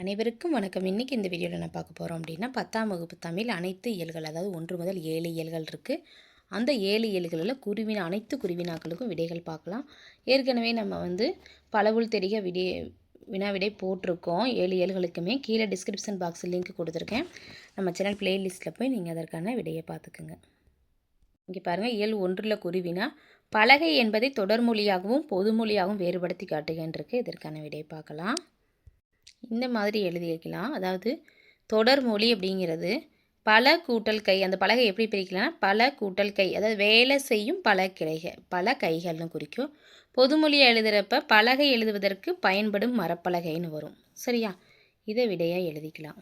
அனைவருக்கும் வணக்கம். இன்றைக்கி இந்த வீடியோவில் நான் பார்க்க போகிறோம் அப்படின்னா பத்தாம் வகுப்பு தமிழ் அனைத்து இயல்கள் அதாவது ஒன்று முதல் ஏழு இயல்கள் இருக்குது அந்த ஏழு இயல்களில் குருவினா அனைத்து குருவினாக்களுக்கும் விடைகள் பார்க்கலாம். ஏற்கனவே நம்ம வந்து பலவுள் தெரிய விடை வினா விடை போட்டிருக்கோம். ஏழு இயல்களுக்குமே கீழே டிஸ்கிரிப்ஷன் பாக்ஸ் லிங்க் கொடுத்துருக்கேன். நம்ம சேனல் பிளேலிஸ்ட்டில் போய் நீங்கள் அதற்கான விடையை பார்த்துக்குங்க. இங்கே பாருங்கள் இயல் ஒன்றில் குருவினா பலகை என்பதை தொடர்மொழியாகவும் பொதுமொழியாகவும் வேறுபடுத்தி காட்டுகின்றிருக்கு. இதற்கான விடையை பார்க்கலாம். இந்த மாதிரி எழுதி வைக்கலாம். அதாவது தொடர்மொழி அப்படிங்கிறது பல கூட்டல் கை அந்த பலகை எப்படி பிரிக்கலாம்னா பல கூட்டல் கை அதாவது வேலை செய்யும் பல கிளைகள் பல கைகள்னு குறிக்கும். பொதுமொழியை எழுதுகிறப்ப பலகை எழுதுவதற்கு பயன்படும் மரப்பலகைன்னு வரும். சரியா? இதை விடையாக எழுதிக்கலாம்.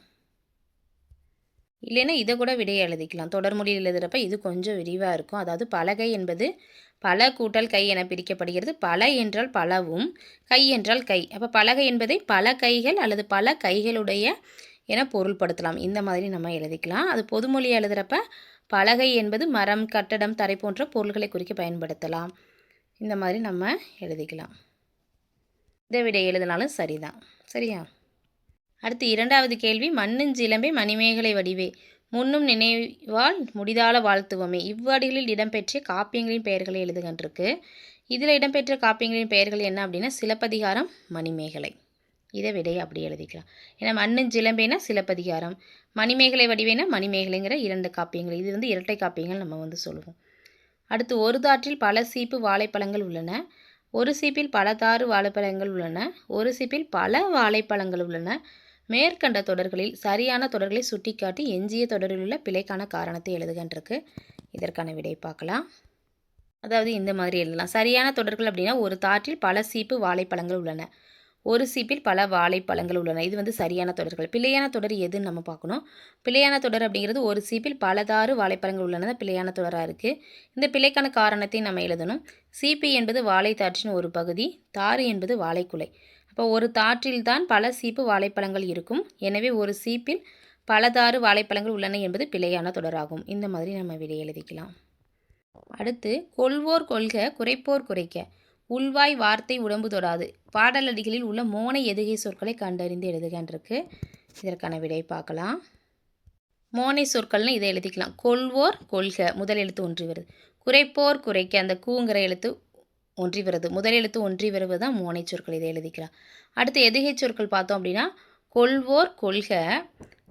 இல்லைன்னா இதை கூட விடையை எழுதிக்கலாம். தொடர்மொழியில் எழுதுகிறப்ப இது கொஞ்சம் விரிவாக இருக்கும். அதாவது பலகை என்பது பல கூட்டல் கை என பிரிக்கப்படுகிறது. பல என்றால் பலவும் கை என்றால் கை. அப்போ பலகை என்பதை பல கைகள் அல்லது பல கைகளுடைய என பொருள்படுத்தலாம். இந்த மாதிரி நம்ம எழுதிக்கலாம். அது பொதுமொழி எழுதுகிறப்ப பலகை என்பது மரம் கட்டடம் தரை போன்ற பொருள்களை குறிக்க பயன்படுத்தலாம். இந்த மாதிரி நம்ம எழுதிக்கலாம். இதை விட எழுதினாலும் சரிதான். சரியா? அடுத்து இரண்டாவது கேள்வி மண்ணுஞ்சிலம்பை மணிமேகலை வடிவே. முன்னும் நினைவால் முடிதால வாழ்த்துவமே. இவ்வாடிகளில் இடம்பெற்ற காப்பியங்களின் பெயர்களை எழுதுகின்றிருக்கு. இதில் இடம்பெற்ற காப்பியங்களின் பெயர்கள் என்ன அப்படின்னா சிலப்பதிகாரம் மணிமேகலை. இதை விடையை அப்படி எழுதிக்கலாம். ஏன்னா மண்ணும் ஜிலம்பேனா சிலப்பதிகாரம் மணிமேகலை வடிவேனா மணிமேகலைங்கிற இரண்டு காப்பியங்கள். இது வந்து இரட்டை காப்பியங்கள் நம்ம வந்து சொல்லுவோம். அடுத்து ஒரு தாற்றில் பல சீப்பு வாழைப்பழங்கள் உள்ளன. ஒரு சீப்பில் பல தாறு வாழைப்பழங்கள் உள்ளன. ஒரு சீப்பில் பல வாழைப்பழங்கள் உள்ளன. மேற்கண்ட தொடர்களில் சரியான தொடர்களை சுட்டிக்காட்டி எஞ்சிய தொடரில் உள்ள பிழைக்கான காரணத்தை எழுதுகின்றிருக்கு. இதற்கான விடை பார்க்கலாம். அதாவது இந்த மாதிரி எழுதலாம். சரியான தொடர்கள் அப்படின்னா ஒரு தாற்றில் பல சீப்பு வாழைப்பழங்கள் உள்ளன. ஒரு சீப்பில் பல வாழைப்பழங்கள் உள்ளன. இது வந்து சரியான தொடர்கள். பிழையான தொடர் எதுன்னு நம்ம பார்க்கணும். பிழையான தொடர் அப்படிங்கிறது ஒரு சீப்பில் பலதாறு வாழைப்பழங்கள் உள்ளன. பிழையான தொடராக இருக்குது இந்த பிழைக்கான காரணத்தை நம்ம எழுதணும். சீப்பி என்பது வாழைத்தாற்றின் ஒரு பகுதி தாறு என்பது வாழைக்குலை. அப்போ ஒரு தாற்றில்தான் பல சீப்பு வாழைப்பழங்கள் இருக்கும். எனவே ஒரு சீப்பில் பலதாறு வாழைப்பழங்கள் உள்ளன என்பது பிழையான தொடராகும். இந்த மாதிரி நம்ம விடை எழுதிக்கலாம். அடுத்து கொள்வோர் கொள்க குறைப்போர் குறைக்க. உள்வாய் வார்த்தை உடம்பு தொடாது. பாடலடிகளில் உள்ள மோனை எதுகை சொற்களை கண்டறிந்து எழுதுகின்றிருக்கு. இதற்கான விடை பார்க்கலாம். மோனை சொற்கள்னு இதை எழுதிக்கலாம். கொள்வோர் கொள்க முதல் எழுத்து ஒன்று வருது. குறைப்போர் குறைக்க அந்த கூங்கிற எழுத்து ஒன்றி வருது. முதல் எழுத்து ஒன்றி வருவது தான் மோனை சொற்கள் இதை எழுதிக்கலாம் அடுத்து எதுகை சொற்கள் பார்த்தோம் அப்படின்னா கொள்வோர் கொள்க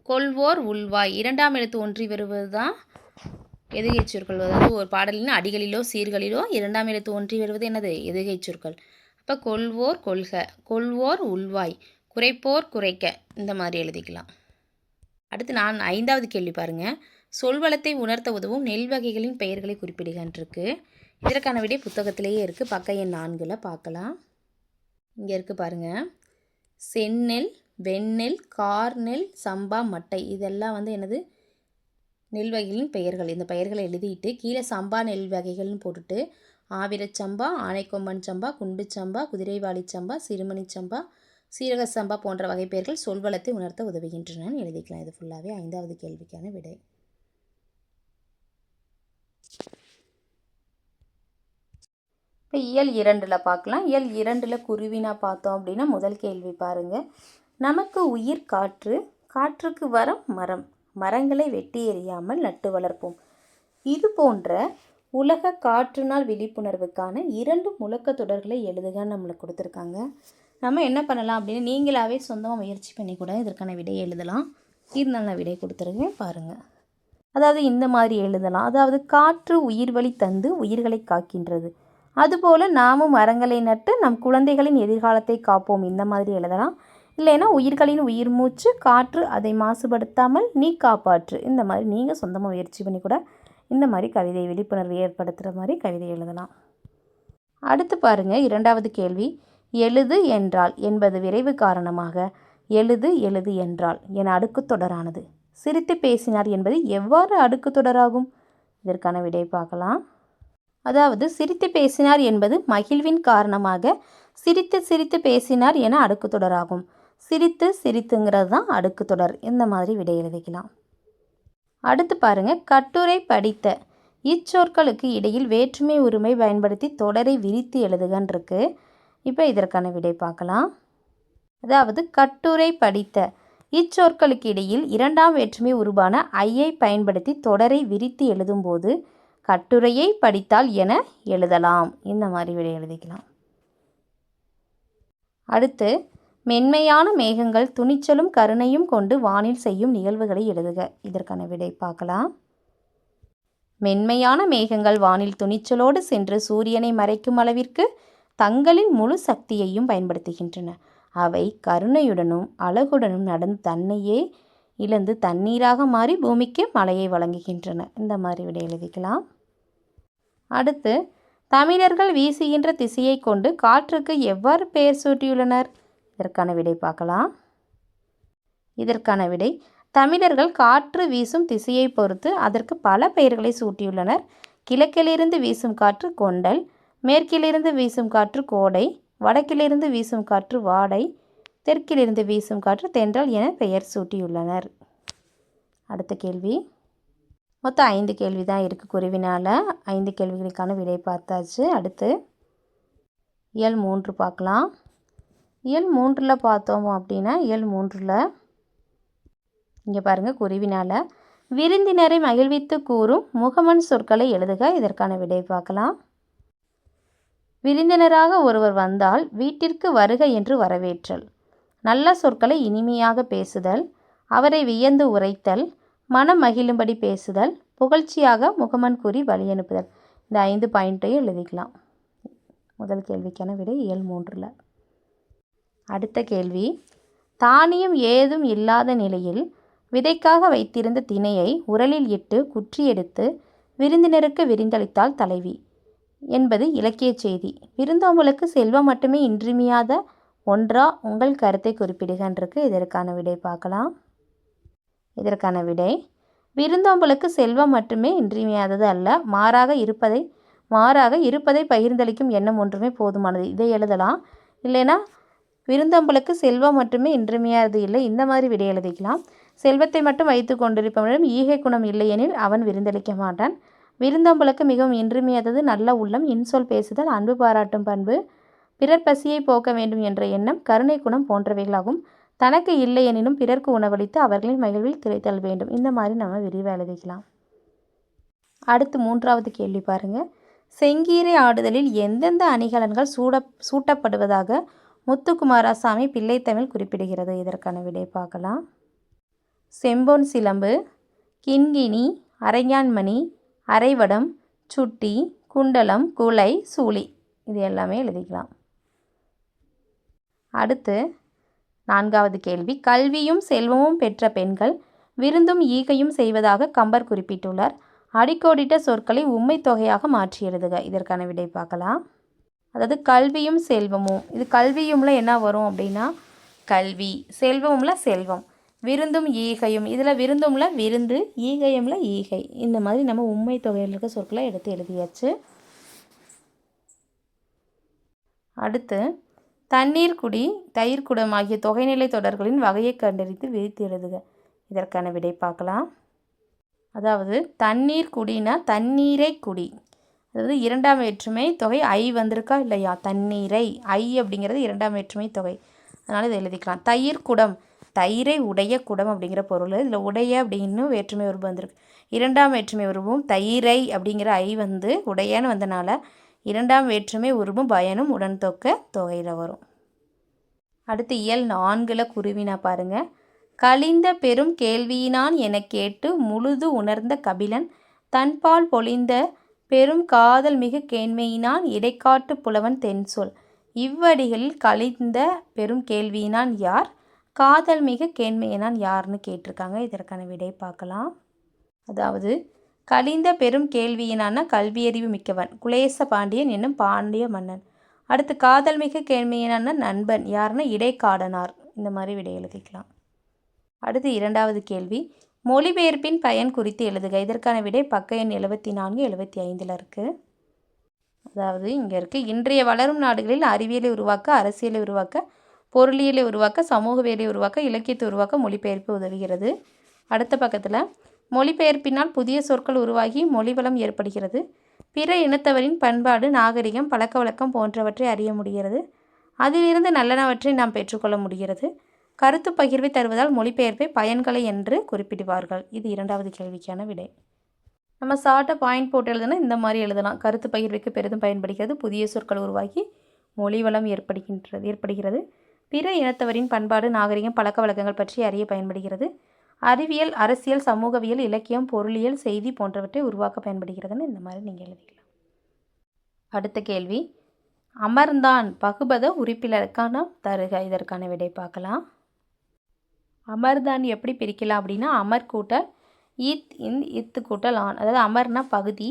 கொள்வோர் உள்வாய். இரண்டாம் எழுத்து ஒன்றி வருவது தான் எதுகை சொற்கள். அதாவது ஒரு பாடலின் அடிகளிலோ சீர்களிலோ இரண்டாம் எழுத்து ஒன்றி வருவது என்னது? எதுகை சொற்கள். அப்போ கொள்வோர் கொள்க கொள்வோர் உள்வாய் குறைப்போர் குறைக்க இந்த மாதிரி எழுதிக்கலாம். அடுத்து நான் ஐந்தாவது கேள்வி பாருங்கள் சொல்வளத்தை உணர்த்த உதவும் நெல் வகைகளின் பெயர்களை குறிப்பிடுகின்றிருக்கு. இதற்கான விடை புத்தகத்திலேயே இருக்குது பக்க எண் நான்கில் பார்க்கலாம். இங்கே இருக்குது பாருங்கள் செந்நெல் வெண்ணெல் கார்நெல் சம்பா மட்டை. இதெல்லாம் வந்து என்னது? நெல் வகைகளின் பெயர்கள். இந்த பெயர்களை எழுதிட்டு கீழே சம்பா நெல் வகைகள்னு போட்டுட்டு ஆவிரச்சம்பா ஆனைக்கொம்பன் சம்பா குண்டு சம்பா குதிரைவாளி சம்பா சிறுமணி சம்பா சீரக சம்பா போன்ற வகை பெயர்கள் சொல்வளத்தை உணர்த்த உதவுகின்றன. எழுதிக்கலாம். இது ஃபுல்லாகவே ஐந்தாவது கேள்விக்கான விடை. இப்போ இயல் இரண்டில் பார்க்கலாம். இயல் இரண்டில் குருவினா பார்த்தோம் அப்படின்னா முதல் கேள்வி பாருங்கள் நமக்கு உயிர் காற்று காற்றுக்கு வரம் மரம். மரங்களை வெட்டி எறியாமல் நட்டு வளர்ப்போம். இது போன்ற உலக காற்று நாள் விழிப்புணர்வுக்கான இரண்டு முழக்க தொடர்களை எழுதுக நம்மளுக்கு கொடுத்துருக்காங்க. நம்ம என்ன பண்ணலாம் அப்படின்னு நீங்களாகவே சொந்தமாக முயற்சி பண்ணி கூட இதற்கான விடையை எழுதலாம். இருந்தால் நான் விடை கொடுத்துருக்கேன் பாருங்கள் அதாவது இந்த மாதிரி எழுதலாம். அதாவது காற்று உயிர் வழி தந்து உயிர்களை காக்கின்றது. அதுபோல் நாமும் மரங்களை நட்டு நம் குழந்தைகளின் எதிர்காலத்தை காப்போம். இந்த மாதிரி எழுதலாம். இல்லைன்னா உயிர்களின் உயிர் மூச்சு காற்று அதை மாசுபடுத்தாமல் நீ காப்பாற்று. இந்த மாதிரி நீங்கள் சொந்தமாக முயற்சி பண்ணி கூட இந்த மாதிரி கவிதை விழிப்புணர்வு ஏற்படுத்துகிற மாதிரி கவிதை எழுதலாம். அடுத்து பாருங்கள் இரண்டாவது கேள்வி. எழுது என்றால் என்பது விரைவு காரணமாக எழுது எழுது என்றால் என அடுக்கு தொடரானது சிரித்து பேசினார் என்பது எவ்வாறு அடுக்கு தொடராகும் இதற்கான விடை பார்க்கலாம். அதாவது சிரித்து பேசினார் என்பது மகிழ்வின் காரணமாக சிரித்து சிரித்து பேசினார் என அடுக்கு தொடராகும் சிரித்து சிரித்துங்கிறது தான் அடுக்கு தொடர் இந்த மாதிரி விடை எழுதிக்கலாம். அடுத்து பாருங்க. கட்டுரை படித்த இச்சொற்களுக்கு இடையில் வேற்றுமை உரிமை பயன்படுத்தி தொடரை விரித்து எழுதுகன் இருக்கு. இப்போ இதற்கான விடை பார்க்கலாம். அதாவது கட்டுரை படித்த இச்சொற்களுக்கு இடையில் இரண்டாம் வேற்றுமை உருவான ஐயை பயன்படுத்தி தொடரை விரித்து எழுதும்போது கட்டுரையை படித்தால் என எழுதலாம். இந்த மாதிரி விடை எழுதிக்கலாம். அடுத்து மென்மையான மேகங்கள் துணிச்சலும் கருணையும் கொண்டு வானில் செய்யும் நிகழ்வுகளை எழுதுக. இதற்கான விடை பார்க்கலாம். மென்மையான மேகங்கள் வானில் துணிச்சலோடு சென்று சூரியனை மறைக்கும் அளவிற்கு தங்களின் முழு சக்தியையும் பயன்படுத்துகின்றன. அவை கருணையுடனும் அழகுடனும் நடந்து தன்னையே இழந்து தண்ணீராக மாறி பூமிக்கு மழையை வழங்குகின்றன. இந்த மாதிரி விடை எழுதிக்கலாம். அடுத்து தமிழர்கள் வீசுகின்ற திசையை கொண்டு காற்றுக்கு எவ்வாறு பெயர் சூட்டியுள்ளனர்? இதற்கான விடை பார்க்கலாம். இதற்கான விடை தமிழர்கள் காற்று வீசும் திசையை பொறுத்து அதற்கு பல பெயர்களை சூட்டியுள்ளனர். கிழக்கிலிருந்து வீசும் காற்று கொண்டல் மேற்கிலிருந்து வீசும் காற்று கோடை வடக்கிலிருந்து வீசும் காற்று வாடை தெற்கிலிருந்து வீசும் காற்று தென்றல் என பெயர் சூட்டியுள்ளனர். அடுத்த கேள்வி. மொத்தம் ஐந்து கேள்வி தான் இருக்குது குருவினால். ஐந்து கேள்விகளுக்கான விடை பார்த்தாச்சு. அடுத்து இயல் மூன்று பார்க்கலாம். இயல் மூன்றில் பார்த்தோம் அப்படின்னா இயல் மூன்றில் இங்கே பாருங்கள் குருவினால். விருந்தினரை மகிழ்வித்து கூறும் முகமன் சொற்களை எழுதுக. இதற்கான விடை பார்க்கலாம். விருந்தினராக ஒருவர் வந்தால் வீட்டிற்கு வருக என்று வரவேற்றல். நல்ல சொற்களை இனிமையாக பேசுதல் அவரை வியந்து உரைத்தல் மனம் மகிழும்படி பேசுதல் புகழ்ச்சியாக முகமன் கூறி வழி அனுப்புதல். இந்த ஐந்து பாயிண்ட்டையும் எழுதிக்கலாம். முதல் கேள்விக்கான விடை இயல் மூன்றில். அடுத்த கேள்வி தானியம் ஏதும் இல்லாத நிலையில் விதைக்காக வைத்திருந்த திணையை உரலில் இட்டு குற்றி எடுத்து விருந்தினருக்கு விருந்தளித்தால் தலைவி என்பது இலக்கிய செய்தி. விருந்தோம்பலுக்கு செல்வம் மட்டுமே இன்றியமையாத ஒன்றா உங்கள் கருத்தை குறிப்பிடுகின்றிருக்கு இதற்கான விடை பார்க்கலாம். இதற்கான விடை விருந்தோம்பலுக்கு செல்வம் மட்டுமே இன்றியமையாதது அல்ல மாறாக இருப்பதை மாறாக இருப்பதை பகிர்ந்தளிக்கும் எண்ணம் ஒன்றுமே போதுமானது. இதை எழுதலாம். இல்லைன்னா விருந்தோம்பலுக்கு செல்வம் மட்டுமே இன்றியமையாதது இல்லை. இந்த மாதிரி விடை எழுதிக்கலாம். செல்வத்தை மட்டும் வைத்து கொண்டிருப்பவனிடம் ஈகை குணம் இல்லையெனில் அவன் விருந்தளிக்க மாட்டான். விருந்தோம்பலுக்கு மிகவும் இன்றியமையாதது நல்ல உள்ளம் இன்சொல் பேசுதல் அன்பு பாராட்டும் பண்பு பிறர் பசியை போக்க வேண்டும் என்ற எண்ணம் கருணை குணம் போன்றவைகளாகும். தனக்கு இல்லை எனினும் பிறர்க்கு உணவளித்து அவர்களின் மகிழ்வில் திரைத்தல் வேண்டும். இந்த மாதிரி நம்ம விரிவாக எழுதிக்கலாம். அடுத்து மூன்றாவது கேள்வி பாருங்க. செங்கீரை ஆடுதலில் எந்தெந்த அணிகலன்கள் சூட சூட்டப்படுவதாக முத்துக்குமாரசாமி பிள்ளைத்தமிழ் குறிப்பிடுகிறது. இதற்கான விடை பார்க்கலாம். செம்பொன் சிலம்பு கிண்கிணி அரைஞான்மணி அரைவடம் சுட்டி குண்டலம் குலை சூளி இது எல்லாமே எழுதிக்கலாம். அடுத்து நான்காவது கேள்வி. கல்வியும் செல்வமும் பெற்ற பெண்கள் விருந்தும் ஈகையும் செய்வதாக கம்பர் குறிப்பிட்டுள்ளார். அடிக்கோடிட்ட சொற்களை உண்மை தொகையாக மாற்றி எழுதுக இதற்கான விடை பார்க்கலாம். அதாவது கல்வியும் செல்வமும். இது கல்வியும்ல என்ன வரும் அப்படின்னா கல்வி. செல்வமில் செல்வம். விருந்தும் ஈகையும். இதில் விருந்தும்ல விருந்து ஈகையும்ல ஈகை. இந்த மாதிரி நம்ம உண்மை தொகையில் இருக்க சொற்களை எடுத்து எழுதியாச்சு. அடுத்து தண்ணீர் குடி தயிர் குடம் ஆகிய தொகைநிலை தொடர்களின் வகையை கண்டறிந்து விரித்து எழுதுக. இதற்கான விடை பார்க்கலாம். அதாவது தண்ணீர் குடினா தண்ணீரை குடி. அதாவது இரண்டாம் வேற்றுமை தொகை ஐ வந்திருக்கா இல்லையா? தண்ணீரை. ஐ அப்படிங்கிறது இரண்டாம் வேற்றுமை தொகை. அதனால் இதை எழுதிக்கலாம். தயிர் குடம். தயிரை உடைய குடம் அப்படிங்கிற பொருள். இதில் உடைய அப்படின்னு வேற்றுமை உருவம் வந்திருக்கு. இரண்டாம் வேற்றுமை உருவம் தயிரை அப்படிங்கிற ஐ வந்து உடையன்னு வந்தனால இரண்டாம் வேற்றுமை உருவும் பயனும் உடன் தொக்க தொகையில் வரும். அடுத்து இயல் நான்கில் குருவினா பாருங்க. கழிந்த பெரும் கேள்வியினான் எனக் கேட்டு முழுது உணர்ந்த கபிலன் தன்பால் பொழிந்த பெரும் காதல் மிகு கேண்மையினான் இடைக்காட்டு புலவன் தென்சொல். இவ்வடிகளில் கழிந்த பெரும் கேள்வியினான் யார்? காதல் மிக கேண்மையினான் யார்னு கேட்டிருக்காங்க. இதற்கான விடை பார்க்கலாம். அதாவது கலிந்த பெரும் கேள்வியினான கல்வியறிவு மிக்கவன். குலேச பாண்டியன் என்னும் பாண்டிய மன்னன். அடுத்து காதல் மிக்க கேள்வியினான நண்பன் யாருன்னா இடைக்காடனார். இந்த மாதிரி விடை எழுதிக்கலாம். அடுத்து இரண்டாவது கேள்வி. மொழிபெயர்ப்பின் பயன் குறித்து எழுதுக. இதற்கான விடை பக்க எண் எழுபத்தி நான்கு எழுபத்தி ஐந்தில் இருக்குது அதாவது இங்கே இருக்குது இன்றைய வளரும் நாடுகளில் அறிவியலை உருவாக்க அரசியலை உருவாக்க பொருளியலை உருவாக்க சமூக வேலை உருவாக்க இலக்கியத்தை உருவாக்க மொழிபெயர்ப்பு உதவுகிறது. அடுத்த பக்கத்தில் மொழிபெயர்ப்பினால் புதிய சொற்கள் உருவாகி மொழிவளம் ஏற்படுகிறது. பிற இனத்தவரின் பண்பாடு நாகரிகம் பழக்கவழக்கம் போன்றவற்றை அறிய முடிகிறது. அதிலிருந்து நல்லனவற்றை நாம் பெற்றுக்கொள்ள முடிகிறது. கருத்து பகிர்வை தருவதால் மொழிபெயர்ப்பை பயன்களை என்று குறிப்பிடுவார்கள். இது இரண்டாவது கேள்விக்கான விடை. நம்ம சார்ட்டை பாயிண்ட் போட்டு எழுதுனா இந்த மாதிரி எழுதலாம். கருத்து பகிர்வுக்கு பெரிதும் பயன்படுகிறது. புதிய சொற்கள் உருவாகி மொழி வளம் ஏற்படுகின்றது ஏற்படுகிறது. பிற இனத்தவரின் பண்பாடு நாகரிகம் பழக்க வழக்கங்கள் பற்றி அறிய பயன்படுகிறது. அறிவியல் அரசியல் சமூகவியல் இலக்கியம் பொருளியல் செய்தி போன்றவற்றை உருவாக்க பயன்படுகிறதுன்னு இந்த மாதிரி நீங்கள் எழுதிக்கலாம். அடுத்த கேள்வி. அமர்ந்தான் பகுபத உறுப்பினருக்கான தருக. இதற்கான விடை பார்க்கலாம். அமர்தான் எப்படி பிரிக்கலாம் அப்படின்னா அமர் கூட்டல் ஈத் இந்த் இத்து கூட்டல் ஆண் அதாவது அமர்னா பகுதி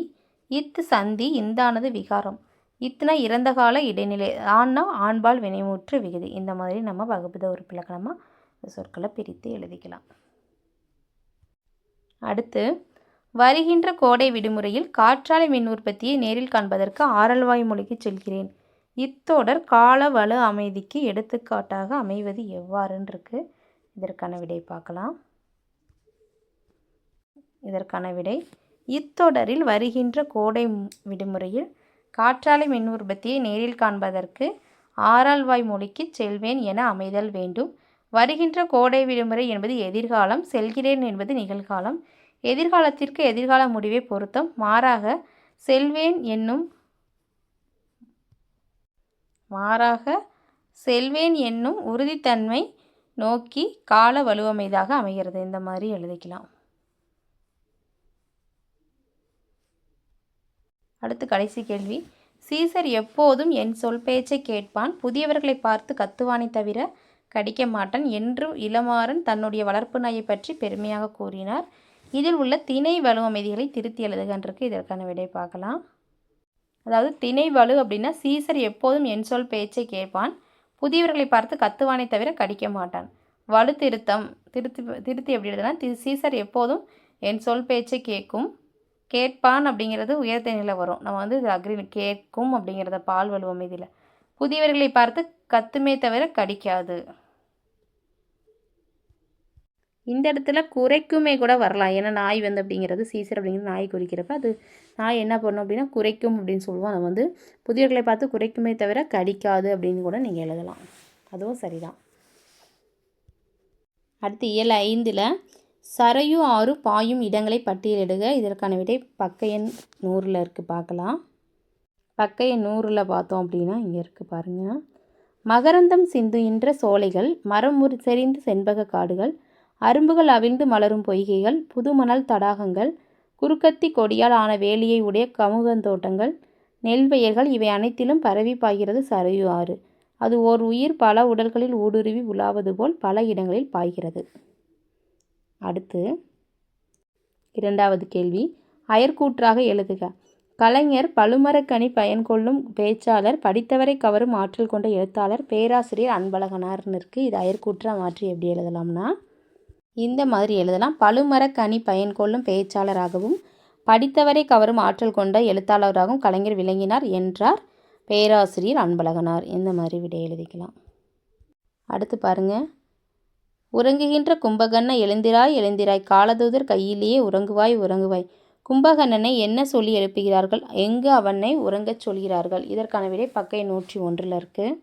இத்து சந்தி இந்தானது விகாரம். இத்துனா இறந்த கால இடைநிலை ஆண்னா ஆண்பால் வினைமுற்று விகுதி. இந்த மாதிரி நம்ம வகுப்புத உறுப்பிலக்கணமாக இந்த சொற்களை பிரித்து எழுதிக்கலாம். அடுத்து வருகின்ற கோடை விடுமுறையில் காற்றாலை மின் உற்பத்தியை நேரில் காண்பதற்கு ஆரல்வாய் மொழிக்கு செல்கிறேன். இத்தொடர் கால வலு அமைதிக்கு எடுத்துக்காட்டாக அமைவது எவ்வாறுன்னு இருக்கு இதற்கான விடை பார்க்கலாம். இதற்கான விடை இத்தொடரில் வருகின்ற கோடை விடுமுறையில் காற்றாலை மின் உற்பத்தியை நேரில் காண்பதற்கு ஆறாள்வாய் மொழிக்கு செல்வேன் என அமைதல் வேண்டும். வருகின்ற கோடை விடுமுறை என்பது எதிர்காலம் செல்கிறேன் என்பது நிகழ்காலம். எதிர்காலத்திற்கு எதிர்கால முடிவை பொருத்தம். மாறாக செல்வேன் என்னும் மாறாக செல்வேன் என்னும் உறுதித்தன்மை நோக்கி கால வலுவமைதாக அமைகிறது. இந்த மாதிரி எழுதிக்கலாம். அடுத்து கடைசி கேள்வி. சீசர் எப்போதும் என் சொல் பேச்சை கேட்பான். புதியவர்களை பார்த்து கத்துவானே தவிர கடிக்க மாட்டான் என்றும் இளமாறன் தன்னுடைய வளர்ப்பு நாயை பற்றி பெருமையாக கூறினார். இதில் உள்ள திணை வலு அமைதிகளை திருத்தி எழுதுகன்றிருக்கு இதற்கான விடை பார்க்கலாம். அதாவது திணை வலு அப்படின்னா சீசர் எப்போதும் என் சொல் பேச்சை கேட்பான். புதியவர்களை பார்த்து கத்துவானை தவிர கடிக்க மாட்டான். வலு திருத்தம் திருத்தி திருத்தி எப்படி எழுதுனா தி சீசர் எப்போதும் என் சொல் பேச்சை கேட்கும். கேட்பான் அப்படிங்கிறது உயர்த்த நிலை வரும். நம்ம வந்து இது அக்ரி கேட்கும் அப்படிங்கிறத பால் வலுவம் இதில் புதியவர்களை பார்த்து கத்துமே தவிர கடிக்காது. இந்த இடத்துல குறைக்குமே கூட வரலாம். ஏன்னா நாய் வந்து அப்படிங்கிறது சீசர் அப்படிங்கிறது நாய் குறிக்கிறப்ப அது நாய் என்ன பண்ணும் அப்படின்னா குறைக்கும் அப்படின்னு சொல்லுவோம். அதை வந்து புதியவர்களை பார்த்து குறைக்குமே தவிர கடிக்காது அப்படின்னு கூட நீங்கள் எழுதலாம். அதுவும் சரிதான். அடுத்து இயல் ஐந்தில் சரையும் ஆறு பாயும் இடங்களை பட்டியலிடுக. இதற்கான விடை பக்க எண் நூறில் இருக்குது பார்க்கலாம். பக்கைய நூறில் பார்த்தோம் அப்படின்னா இங்கே இருக்குது பாருங்கள் மகரந்தம் சிந்துகின்ற சோலைகள் மரம் முறி செறிந்து செண்பக காடுகள் அரும்புகள் அவிழ்ந்து மலரும் பொய்கைகள் புதுமணல் தடாகங்கள் குறுக்கத்தி கொடியால் ஆன வேலியை உடைய கமுகந்தோட்டங்கள் நெல் வயல்கள் இவை அனைத்திலும் பரவி பாய்கிறது சரையு ஆறு. அது ஓர் உயிர் பல உடல்களில் ஊடுருவி உலாவது போல் பல இடங்களில் பாய்கிறது. அடுத்து இரண்டாவது கேள்வி. அயற்கூற்றாக எழுதுக. கலைஞர் பழுமரக்கனி பயன் கொள்ளும் பேச்சாளர் படித்தவரை கவரும் ஆற்றல் கொண்ட எழுத்தாளர் பேராசிரியர் அன்பழகனார்னு இருக்குது இது அயற்கூற்றாக மாற்றி எப்படி எழுதலாம்னா? இந்த மாதிரி எழுதலாம். பழுமரக்கனி பயன் கொள்ளும் பேச்சாளராகவும் படித்தவரை கவரும் ஆற்றல் கொண்ட எழுத்தாளராகவும் கலைஞர் விளங்கினார் என்றார் பேராசிரியர் அன்பழகனார். இந்த மாதிரி விடை எழுதிக்கலாம். அடுத்து பாருங்கள் உறங்குகின்ற கும்பகண்ண எழுந்திராய் எழுந்திராய் காலதூதர் கையிலேயே உறங்குவாய் உறங்குவாய். கும்பகர்ணனை என்ன சொல்லி எழுப்புகிறார்கள்? எங்கு அவனை உறங்கச் சொல்கிறார்கள்? இதற்கான விடை பக்கை நூற்றி ஒன்றில் இருக்குது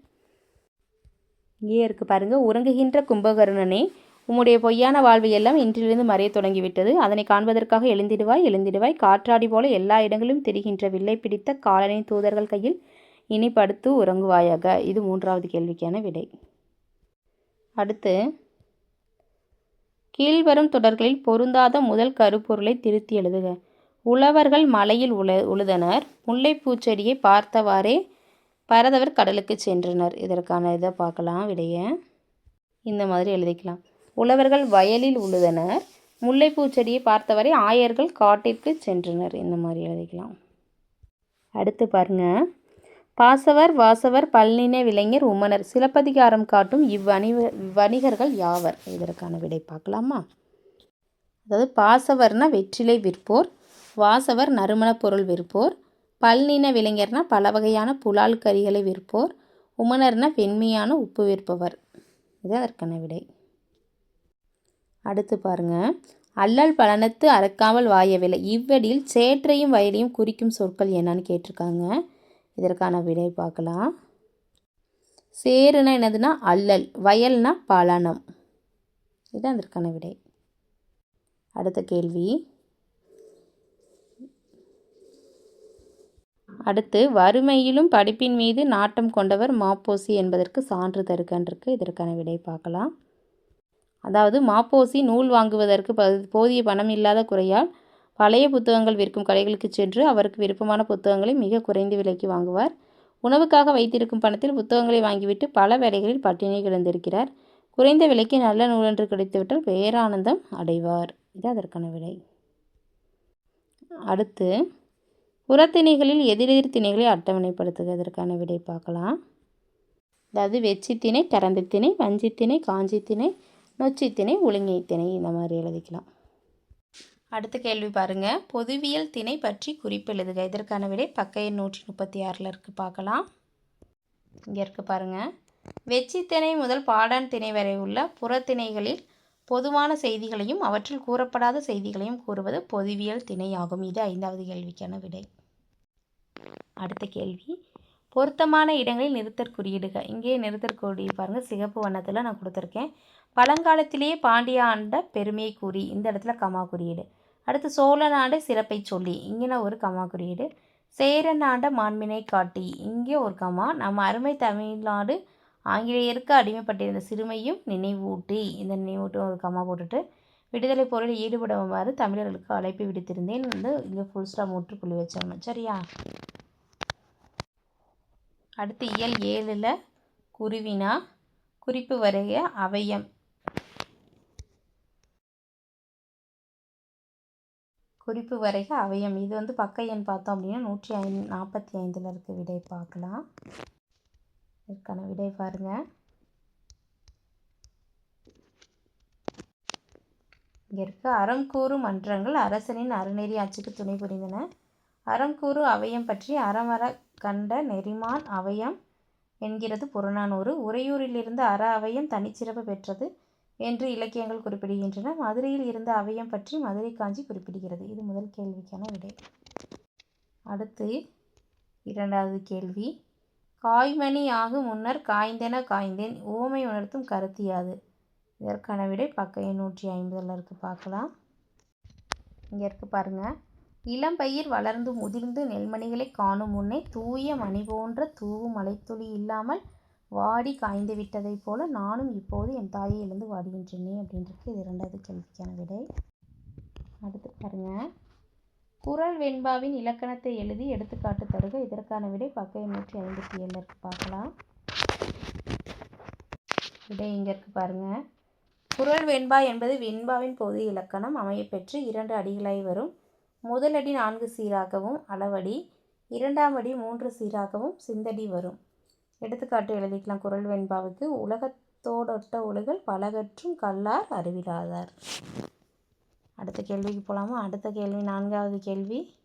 இங்கே இருக்குது பாருங்கள் உறங்குகின்ற கும்பகர்ணனே உம்முடைய பொய்யான வாழ்வு எல்லாம் இன்றிலிருந்து மறைய தொடங்கிவிட்டது. அதனை காண்பதற்காக எழுந்திடுவாய் எழுந்திடுவாய். காற்றாடி போல எல்லா இடங்களிலும் தெரிகின்ற வில்லை பிடித்த காலனின் தூதர்கள் கையில் இனி படுத்து உறங்குவாயாக. இது மூன்றாவது கேள்விக்கான விடை. அடுத்து கீழ்வரும் தொடர்களில் பொருந்தாத முதல் கருப்பொருளை திருத்தி எழுதுக. உழவர்கள் மலையில் உழ உழுதனர். முல்லைப்பூச்செடியை பார்த்தவாறே பரதவர் கடலுக்கு சென்றனர். இதற்கான இதை பார்க்கலாம் விடைய. இந்த மாதிரி எழுதிக்கலாம். உழவர்கள் வயலில் உழுதனர். முல்லைப்பூச்செடியை பார்த்தவரை ஆயர்கள் காட்டிற்கு சென்றனர். இந்த மாதிரி எழுதிக்கலாம். அடுத்து பாருங்க. பாசவர் வாசவர் பல்லின விளைஞர் உமனர். சிலப்பதிகாரம் காட்டும் இவ்வணி வணிகர்கள் யாவர்? இதற்கான விடை பார்க்கலாமா? அதாவது பாசவர்னா வெற்றிலை விற்போர் வாசவர் நறுமணப் பொருள் விற்போர். பல்நின விளைஞர்னா பல வகையான புலால் கறிகளை விற்போர். உமனர்னா வெண்மையான உப்பு விற்பவர். இது அதற்கான விடை. அடுத்து பாருங்க. அல்லல் பலனத்து அறக்காமல் வாயவில்லை. இவ்வடியில் சேற்றையும் வயலையும் குறிக்கும் சொற்கள் என்னன்னு கேட்டிருக்காங்க. இதற்கான விடை பார்க்கலாம். சேருனா என்னதுன்னா அல்லல் வயல்னா பலனம். இதுதான் அதற்கான விடை. அடுத்த கேள்வி. அடுத்து வறுமையிலும் படிப்பின் மீது நாட்டம் கொண்டவர் மாப்போசி என்பதற்கு சான்று தருகன்றிருக்கு இதற்கான விடை பார்க்கலாம். அதாவது மாப்போசி நூல் வாங்குவதற்கு போதிய பணம் இல்லாத குறையால் பழைய புத்தகங்கள் விற்கும் கடைகளுக்கு சென்று அவருக்கு விருப்பமான புத்தகங்களை மிக குறைந்த விலைக்கு வாங்குவார். உணவுக்காக வைத்திருக்கும் பணத்தில் புத்தகங்களை வாங்கிவிட்டு பல வேலைகளில் பட்டினி கிடந்திருக்கிறார். குறைந்த விலைக்கு நல்ல நூலொன்று கிடைத்துவிட்டால் பேரானந்தம் அடைவார். இது அதற்கான விடை. அடுத்து புறத்திணைகளில் எதிரெதிர் திணைகளை அட்டவணைப்படுத்துவதற்கான விடை பார்க்கலாம். அதாவது வெச்சித்திணை கரந்தித்திணை வஞ்சித்திணை காஞ்சித்திணை நொச்சித்திணை ஒழுங்கைத்திணை இந்த மாதிரி எழுதிக்கலாம். அடுத்த கேள்வி பாருங்கள் பொதுவியல் திணை பற்றி குறிப்பு எழுதுக. இதற்கான விடை பக்க எண் நூற்றி முப்பத்தி ஆறில் இருக்குது பார்க்கலாம். இங்கே இருக்குது பாருங்கள் வெச்சித்திணை முதல் பாடான் திணை வரை உள்ள புறத்திணைகளில் பொதுவான செய்திகளையும் அவற்றில் கூறப்படாத செய்திகளையும் கூறுவது பொதுவியல் திணையாகும். இது ஐந்தாவது கேள்விக்கான விடை. அடுத்த கேள்வி. பொருத்தமான இடங்களில் நிறுத்தற் குறியீடுக. இங்கே நிறுத்தற் குறியீடு பாருங்கள் சிகப்பு வண்ணத்தில் நான் கொடுத்துருக்கேன். பழங்காலத்திலேயே பாண்டிய ஆண்ட பெருமையை கூறி இந்த இடத்துல கமா குறியீடு. அடுத்து சோழன் ஆண்ட சிறப்பை சொல்லி. இங்கே ஒரு கமா குறியீடு. சேரன் ஆண்ட மாண்பினை காட்டி. இங்கே ஒரு கமா. நம்ம அருமை தமிழ்நாடு ஆங்கிலேயருக்கு அடிமைப்பட்டிருந்த சிறுமையும் நினைவூட்டி. இந்த நினைவூட்டும் ஒரு கமா போட்டுட்டு விடுதலை போரில் ஈடுபடுமாறு தமிழர்களுக்கு அழைப்பு விடுத்திருந்தேன். வந்து இங்கே ஃபுல் ஸ்டாப் முற்றுப்புள்ளி வச்சிடணும் சரியா? அடுத்து இயல் ஏழில் குருவினா குறிப்பு வரைய அவயம். குறிப்பு வரைக அவயம். இது வந்து பக்க எண் பார்த்தோம் அப்படின்னா நூற்றி ஐ நாற்பத்தி ஐந்தில் இருக்க விடை பார்க்கலாம். இதற்கான விடை பாருங்கள் இங்கே இருக்க. அறம் கூறு மன்றங்கள் அரசனின் அறநெறி ஆட்சிக்கு துணை புரிந்தன. அறம் கூறு பற்றி அறமர கண்ட நெறிமான் அவயம் என்கிறது புறநானூறு. உறையூரிலிருந்து அற அவையம் தனிச்சிறப்பு பெற்றது என்று இலக்கியங்கள் குறிப்பிடுகின்றன. மதுரையில் இருந்த அவயம் பற்றி மதுரை காஞ்சி குறிப்பிடுகிறது. இது முதல் கேள்விக்கான விடை. அடுத்து இரண்டாவது கேள்வி. காய்மணி ஆகும் முன்னர் காய்ந்தென காய்ந்தேன். ஓமை உணர்த்தும் கருத்தியாது இதற்கான விடை பக்க எண் நூற்றி ஐம்பதில் இருக்குது பார்க்கலாம். இங்கே இருக்குது பாருங்கள் இளம்பயிர் வளர்ந்து முதிர்ந்து நெல்மணிகளை காணும் முன்னே தூய மணி போன்ற தூவும் மலைத்துளி இல்லாமல் வாடி காய்ந்து விட்டதை போல நானும் இப்போது என் தாயை எழுந்து வாடுகின்றேனே அப்படின்றது இது இரண்டாவது கேள்விக்கான விடை. அடுத்து பாருங்கள் குரல் வெண்பாவின் இலக்கணத்தை எழுதி எடுத்துக்காட்டு தருக. இதற்கான விடை பக்க நூற்றி ஐம்பத்தி ஏழில் இருக்குது பார்க்கலாம். விடை இங்கே இருக்குது பாருங்கள் குரல் வெண்பா என்பது வெண்பாவின் பொது இலக்கணம். அமையப்பெற்று இரண்டு அடிகளாய் வரும். முதல் அடி நான்கு சீராகவும் அளவடி இரண்டாம் அடி மூன்று சீராகவும் சிந்தடி வரும். எடுத்துக்காட்டு எழுதிக்கலாம். குரல் வெண்பாவுக்கு உலகத்தோடொட்ட ஒழுகல் பலகற்றும் கல்லார் அறிவிலாதார் அடுத்த கேள்விக்கு போகலாமா அடுத்த கேள்வி. நான்காவது கேள்வி.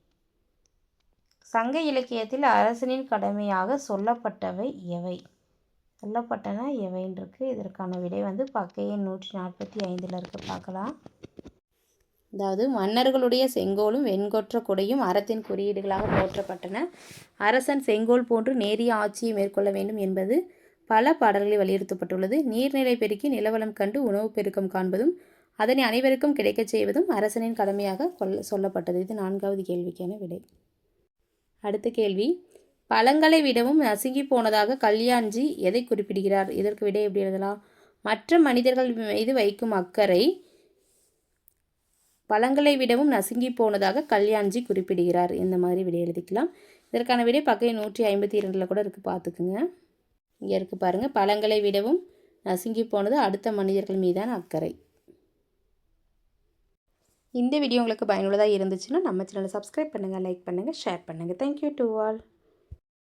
சங்க இலக்கியத்தில் அரசனின் கடமையாக சொல்லப்பட்டவை எவை? சொல்லப்பட்டன. எவைன்னு இதற்கான விடை வந்து பக்கையின் நூற்றி நாற்பத்தி ஐந்தில் இருக்கு. பார்க்கலாம். அதாவது மன்னர்களுடைய செங்கோலும் வெண்கொற்ற கொடையும் அறத்தின் குறியீடுகளாக போற்றப்பட்டன. அரசன் செங்கோல் போன்று நேரிய ஆட்சியை மேற்கொள்ள வேண்டும் என்பது பல பாடல்களில் வலியுறுத்தப்பட்டுள்ளது. நீர்நிலை பெருக்கி நிலவளம் கண்டு உணவு பெருக்கம் காண்பதும் அதனை அனைவருக்கும் கிடைக்கச் செய்வதும் அரசனின் கடமையாக கொள்ள சொல்லப்பட்டது. இது நான்காவது கேள்விக்கான விடை. அடுத்த கேள்வி பழங்களை விடவும் நசுங்கி போனதாக கல்யாண்ஜி எதை குறிப்பிடுகிறார்? இதற்கு விடை எப்படி எழுதலாம்? மற்ற மனிதர்கள் மீது வைக்கும் அக்கறை பழங்களை விடவும் நசுங்கி போனதாக கல்யாண்ஜி குறிப்பிடுகிறார். இந்த மாதிரி விடை எழுதிக்கலாம். இதற்கான விடை பக்கை நூற்றி ஐம்பத்தி இரண்டில் கூட இருக்குது பார்த்துக்குங்க. இங்கே இருக்குது பாருங்கள் பழங்களை விடவும் நசுங்கி போனது அடுத்த மனிதர்கள் மீதான அக்கறை. இந்த வீடியோ உங்களுக்கு பயனுள்ளதாக இருந்துச்சுன்னா நம்ம சேனலை சப்ஸ்கிரைப் பண்ணுங்கள் லைக் பண்ணுங்கள் ஷேர் பண்ணுங்கள் தேங்க்யூ டு ஆல்